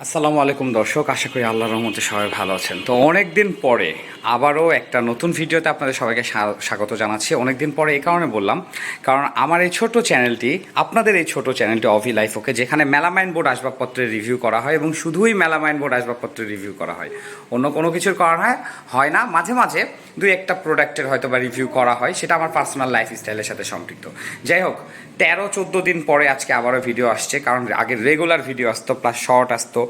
আসসালামু আলাইকুম দর্শক, আশা করি আল্লাহর রহমতে সবাই ভালো আছেন। তো অনেক দিন পরে আবারও একটা নতুন ভিডিওতে আপনাদের সবাইকে স্বা- স্বাগত জানাচ্ছি। অনেক দিন পরে এই কারণে বললাম, কারণ আমার এই ছোট চ্যানেলটি, আপনাদের এই ছোট চ্যানেলটি অভি লাইফ ওকে, যেখানে মেলামাইন বোর্ড আসবাবপত্রের রিভিউ করা হয় এবং শুধুই মেলামাইন বোর্ড আসবাবপত্রের রিভিউ করা হয়। অন্য কোনো কিছুর করা হয় হয় না, মাঝে মাঝে দুই একটা প্রোডাক্টের হয়তো বা রিভিউ করা হয়, সেটা আমার পার্সোনাল লাইফ স্টাইলের সাথে সম্পৃক্ত। যাই হোক, তেরো, চোদ্দ দিন পরে আজকে আবারও ভিডিও আসছে, কারণ আগে রেগুলার ভিডিও আসতো, প্লাস শর্ট আসতো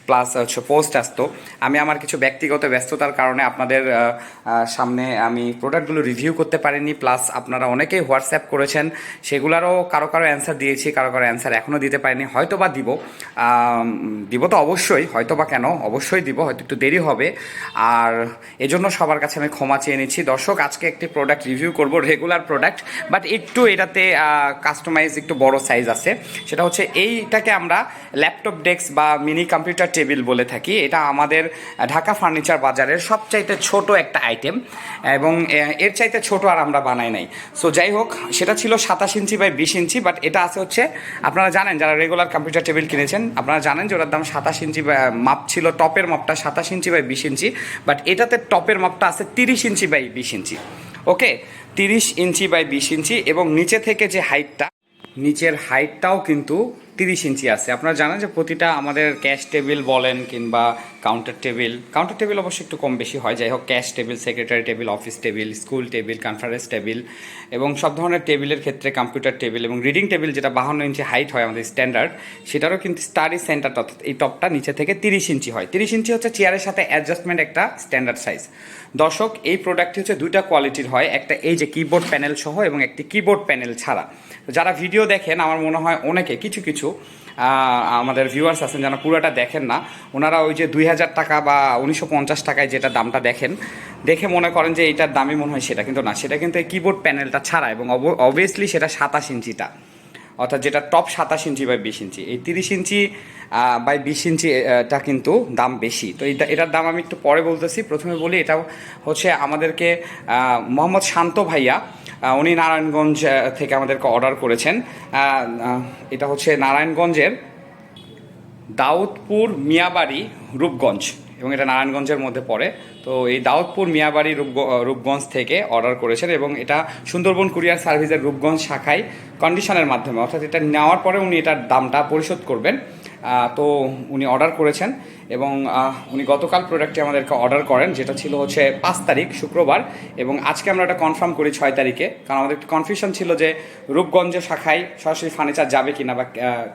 প্লাস হচ্ছে পোস্ট আসতো, আমি আমার কিছু ব্যক্তিগত ব্যস্ততার কারণে আপনাদের সামনে আমি প্রোডাক্টগুলো রিভিউ করতে পারিনি প্লাস আপনারা অনেকেই হোয়াটসঅ্যাপ করেছেন, সেগুলোরও কারও কারও অ্যান্সার দিয়েছি, কারও কারও অ্যান্সার এখনও দিতে পারিনি হয়তো বা দিব দিব তো অবশ্যই হয়তো বা কেন, অবশ্যই দিব, হয়তো একটু দেরি হবে, আর এজন্য সবার কাছে আমি ক্ষমা চেয়ে নিচ্ছি। দর্শক, আজকে একটি প্রোডাক্ট রিভিউ করব রেগুলার প্রোডাক্ট বাট একটু এটাতে কাস্টমাইজ একটু বড় সাইজ আছে, সেটা হচ্ছে এইটাকে আমরা ল্যাপটপ ডেস্ক বা মিনি কম্পিউটার টেবিল বলে থাকি, এটা আমাদের ঢাকা ফার্নিচার বাজারের সবচাইতে ছোট একটা আইটেম, এবং এর চাইতে ছোট আর আমরা বানাই নাই। সো যাই হোক, সেটা ছিল সাতাশ ইঞ্চি বাই বিশ ইঞ্চি বাট এটা আছে হচ্ছে, আপনারা জানেন, যারা রেগুলার কম্পিউটার টেবিল কিনেছেন, আপনারা জানেন যে ওটার দাম সাতাশ ইঞ্চি মাপ ছিল, টপের মাপটা সাতাশ ইঞ্চি বাই বিশ ইঞ্চি বাট এটাতে টপের মাপটা আছে তিরিশ ইঞ্চি বাই বিশ ইঞ্চি। ওকে তিরিশ ইঞ্চি বাই বিশ ইঞ্চি, এবং নিচে থেকে যে হাইটটা নিচের হাইটটাও কিন্তু তিরিশ ইঞ্চি আছে। আপনারা জানেন যে প্রতিটা আমাদের ক্যাশ টেবিল বলেন কিংবা কাউন্টার টেবিল কাউন্টার টেবিল অবশ্যই একটু কম বেশি হয়। যাই হোক cash table secretary table office table school table conference table এবং সব ধরনের টেবিলের ক্ষেত্রে কম্পিউটার টেবিল এবং রিডিং টেবিল যেটা বাহান্ন ইঞ্চি হাইট হয় আমাদের স্ট্যান্ডার্ড সেটারও কিন্তু স্টাডি সেন্টারটা অর্থাৎ এই টপটা নিচে থেকে তিরিশ ইঞ্চি হয়। তিরিশ ইঞ্চি হচ্ছে চেয়ারের সাথে অ্যাডজাস্টমেন্ট একটা স্ট্যান্ডার্ড সাইজ দর্শক, এই প্রোডাক্টটি হচ্ছে দুইটা কোয়ালিটির হয়, একটা এই যে কিবোর্ড প্যানেল সহ এবং একটি কিবোর্ড প্যানেল ছাড়া। যারা ভিডিও দেখেন, আমার মনে হয় অনেকে, কিছু কিছু আমাদের ভিউয়ার্স আছেন যারা পুরোটা দেখেন না, ওনারা ওই যে দুই হাজার টাকা বা উনিশশো পঞ্চাশ টাকায় যেটা দামটা দেখেন, দেখে মনে করেন যে এইটার দামই মনে হয় সেটা কিন্তু না, সেটা কিন্তু কিবোর্ড প্যানেলটা ছাড়া এবং অবভিয়াসলি সেটা সাতাশ ইঞ্চিটা। অর্থাৎ যেটা টপ সাতাশ ইঞ্চি বাই বিশ ইঞ্চি। এই তিরিশ ইঞ্চি বাই বিশ ইঞ্চি টা কিন্তু দাম বেশি। তো এটা, এটার দাম আমি একটু পরে বলতেছি। প্রথমে বলি, এটা হচ্ছে আমাদেরকে মোহাম্মদ শান্ত ভাইয়া উনি নারায়ণগঞ্জ থেকে আমাদেরকে অর্ডার করেছেন। এটা হচ্ছে নারায়ণগঞ্জের দাউদপুর মিয়াবাড়ি, রূপগঞ্জ। এবং এটা নারায়ণগঞ্জের মধ্যে পড়ে। তো এই দাউদপুর মিয়াবাড়ি রূপ রূপগঞ্জ থেকে অর্ডার করেছেন এবং এটা সুন্দরবন কুরিয়ার সার্ভিসের রূপগঞ্জ শাখায় কন্ডিশনের মাধ্যমে। অর্থাৎ এটা নেওয়ার পরে উনি এটার দামটা পরিশোধ করবেন। তো উনি অর্ডার করেছেন এবং উনি গতকাল প্রোডাক্টটি আমাদেরকে অর্ডার করেন, যেটা ছিল হচ্ছে পাঁচ তারিখ, শুক্রবার, এবং আজকে আমরা এটা কনফার্ম করি ছয় তারিখে। কারণ আমাদের একটু কনফিউশন ছিল যে রূপগঞ্জ শাখায় সরাসরি ফার্নিচার যাবে কিনা বা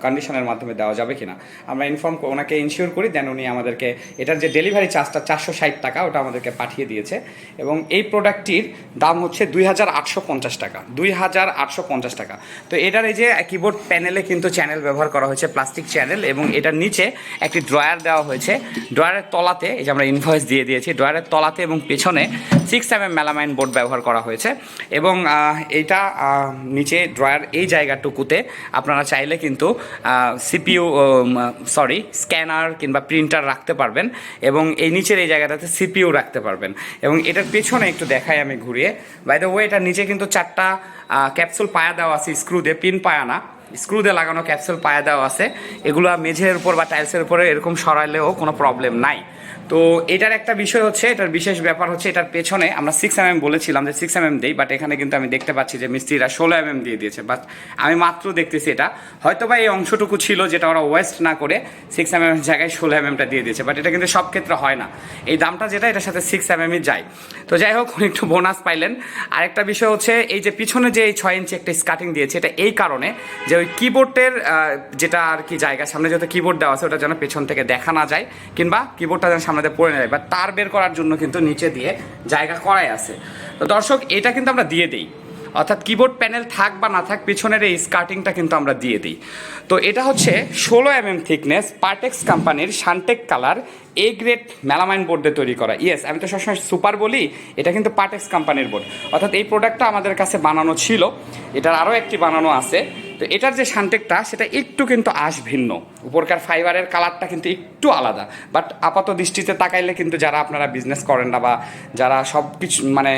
কন্ডিশনের মাধ্যমে দেওয়া যাবে কিনা। আমরা ইনফর্ম ওনাকে ইনশিওর করি দেন উনি আমাদেরকে এটার যে ডেলিভারি চার্জটা চারশো ষাট টাকা, ওটা আমাদেরকে পাঠিয়ে দিয়েছে। এবং এই প্রোডাক্টটির দাম হচ্ছে দুই হাজার আটশো পঞ্চাশ টাকা, দুই হাজার আটশো পঞ্চাশ টাকা। তো এটার এই যে কিবোর্ড প্যানেলে কিন্তু চ্যানেল ব্যবহার করা হয়েছে প্লাস্টিক চ্যানেল এবং এটার নিচে একটি ড্রয়ার দেওয়া হয়েছে। ড্রয়ারের তলাতে, এই যে আমরা ইনভয়েস দিয়ে দিয়েছি, ড্রয়ারের তলাতে এবং পেছনে six M M melamine board ব্যবহার করা হয়েছে। এবং এইটা নিচে ড্রয়ার এই জায়গাটুকুতে আপনারা চাইলে কিন্তু সিপিইউ সরি স্ক্যানার কিংবা প্রিন্টার রাখতে পারবেন এবং এই নিচের এই জায়গাটাতে সিপিইউ রাখতে পারবেন। এবং এটার পেছনে একটু দেখাই আমি ঘুরিয়ে। বাই দ্য ওয়ে এটার নিচে কিন্তু চারটা ক্যাপসুল পায়া দেওয়া আছে স্ক্রু দিয়ে পিন পায়া না। স্ক্রু দিয়ে লাগানো ক্যাপসুল পায়ে দেওয়া আছে। এগুলো মেঝের উপর বা টাইলসের উপরে এরকম সরাইলেও কোনো প্রবলেম নাই। তো এটার একটা বিষয় হচ্ছে, এটার বিশেষ ব্যাপার হচ্ছে এটার পেছনে আমরা সিক্স এম এম বলেছিলাম যে সিক্স এম এম দিই বাট এখানে কিন্তু আমি দেখতে পাচ্ছি যে মিস্ত্রিরা ষোলো এম এম দিয়ে দিয়েছে। বাট আমি মাত্র দেখতেছি এটা। হয়তো বা এই অংশটুকু ছিল যেটা ওরা ওয়েস্ট না করে সিক্স এম এম জায়গায় ষোলো এম এমটা দিয়ে দিয়েছে। বাট এটা কিন্তু সব ক্ষেত্রে হয় না। এই দামটা যেটা, এটার সাথে সিক্স এম এমই যায়। তো যাই হোক, উনি একটু বোনাস পাইলেন। আরেকটা বিষয় হচ্ছে, এই যে পিছনে যে এই ছয় ইঞ্চি একটা স্কার্টিং দিয়েছে, এটা এই কারণে যে ওই কিবোর্ডের যেটা আর কি জায়গা, সামনে যত কিবোর্ড দেওয়া আছে, ওটা যেন পেছন থেকে দেখা না যায়, কিংবা কিবোর্ডটা যেন সামনে দিয়ে পড়ে যায় বা তার বের করার জন্য কিন্তু নিচে দিয়ে জায়গা করাই আছে। তো দর্শক, এটা কিন্তু আমরা দিয়ে দিই। অর্থাৎ কিবোর্ড প্যানেল থাক বা না থাক, পিছনের এই স্কার্টিংটা কিন্তু আমরা দিয়ে দিই। তো এটা হচ্ছে ষোলো এম এম থিকনেস পার্টেক্স কোম্পানির শান্টেক colour A grade melamine board তৈরি করা। ইয়েস আমি তো সবসময় সুপার বলি, এটা কিন্তু পার্টেক্স কোম্পানির বোর্ড অর্থাৎ এই প্রোডাক্টটা আমাদের কাছে বানানো ছিল। এটার আরও একটি বানানো আছে। তো এটার যে শান্টেকটা সেটা একটু কিন্তু আশ ভিন্ন। উপরকার ফাইবারের কালারটা কিন্তু একটু আলাদা। বাট আপাত দৃষ্টিতে তাকাইলে কিন্তু যারা আপনারা বিজনেস করেন না বা যারা সব কিছু মানে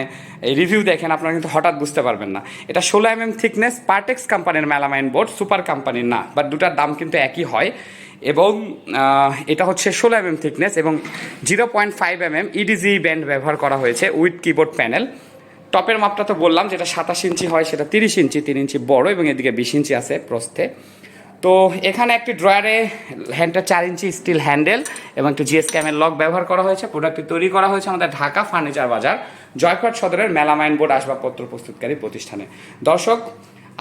রিভিউ দেখেন, আপনারা কিন্তু হঠাৎ বুঝতে পারবেন না। এটা ষোলো এম এম থিকনেস পার্টেক্স কোম্পানির মেলামাইন বোর্ড সুপার কোম্পানির না। বাট দুটার দাম কিন্তু একই হয়। এবং এটা হচ্ছে ষোলো এম এম থিকনেস এবং zero point five M M EDG band ব্যবহার করা হয়েছে উইথ কিবোর্ড প্যানেল টপের মাপটা তো বললাম, যেটা সাতাশ ইঞ্চি হয় সেটা তিরিশ ইঞ্চি, তিন ইঞ্চি বড় এবং এদিকে বিশ ইঞ্চি আছে প্রস্থে। তো এখানে একটি ড্রয়ারে হ্যান্ডটা চার ইঞ্চি স্টিল হ্যান্ডেল এবং একটি জিএস ক্যামের লক ব্যবহার করা হয়েছে। প্রোডাক্টটি তৈরি করা হয়েছে আমাদের ঢাকা ফার্নিচার বাজার জয়কট সদরের মেলামাইন বোর্ড আসবাবপত্র প্রস্তুতকারী প্রতিষ্ঠানে। দর্শক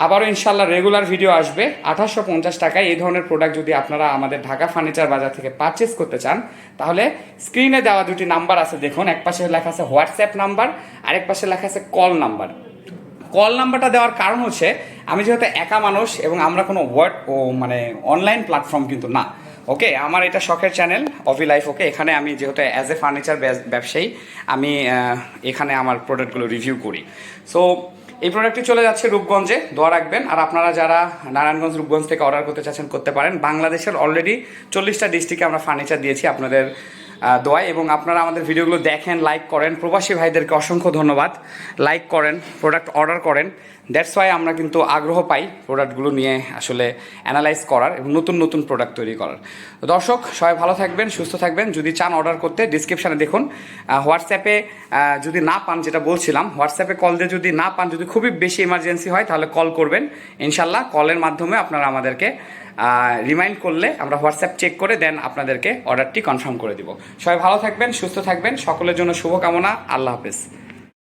আবারও ইনশাল্লাহ রেগুলার ভিডিও আসবে। আঠাশশো পঞ্চাশ টাকায় এই ধরনের প্রোডাক্ট যদি আপনারা আমাদের ঢাকা ফার্নিচার বাজার থেকে পারচেস করতে চান, তাহলে স্ক্রিনে দেওয়া দুটি নাম্বার আছে, দেখুন। এক পাশে লেখা আছে হোয়াটসঅ্যাপ নাম্বার আরেক পাশে লেখা আছে কল নাম্বার কল নাম্বারটা দেওয়ার কারণ হচ্ছে, আমি যেহেতু একা মানুষ এবং আমরা কোনো ওয়ার্ড ও মানে অনলাইন প্ল্যাটফর্ম কিন্তু না। ওকে, আমার এটা শখের চ্যানেল অফি লাইফ ওকে? এখানে আমি যেহেতু অ্যাজ এ ফার্নিচার ব্যবসায়ী, আমি এখানে আমার প্রোডাক্টগুলো রিভিউ করি। সো এই প্রোডাক্টটি চলে যাচ্ছে রূপগঞ্জে, দোয়া রাখবেন। আর আপনারা যারা নারায়ণগঞ্জ, রূপগঞ্জ থেকে অর্ডার করতে চাচ্ছেন, করতে পারেন। বাংলাদেশের অলরেডি চল্লিশটা ডিস্ট্রিক্টে আমরা ফার্নিচার দিয়েছি আপনাদের দোয়ায় এবং আপনারা আমাদের ভিডিওগুলো দেখেন লাইক করেন। প্রবাসী ভাইদেরকে অসংখ্য ধন্যবাদ। লাইক করেন প্রোডাক্ট অর্ডার করেন। দ্যাটস ওয়াই আমরা কিন্তু আগ্রহ পাই প্রোডাক্টগুলো নিয়ে আসলে অ্যানালাইজ করার এবং নতুন নতুন প্রোডাক্ট তৈরি করার। দর্শক, সবাই ভালো থাকবেন, সুস্থ থাকবেন। যদি চান অর্ডার করতে ডিসক্রিপশানে দেখুন। হোয়াটসঅ্যাপে যদি না পান, যেটা বলছিলাম হোয়াটসঅ্যাপে কল দিয়ে যদি না পান, যদি খুবই বেশি এমার্জেন্সি হয়, তাহলে কল করবেন। ইনশাল্লাহ কলের মাধ্যমে আপনারা আমাদেরকে রিমাইন্ড করলে আমরা হোয়াটসঅ্যাপ চেক করে দেন আপনাদেরকে অর্ডারটি কনফার্ম করে দিব। সবাই ভালো থাকবেন, সুস্থ থাকবেন, সকলের জন্য শুভকামনা, আল্লাহ হাফেজ।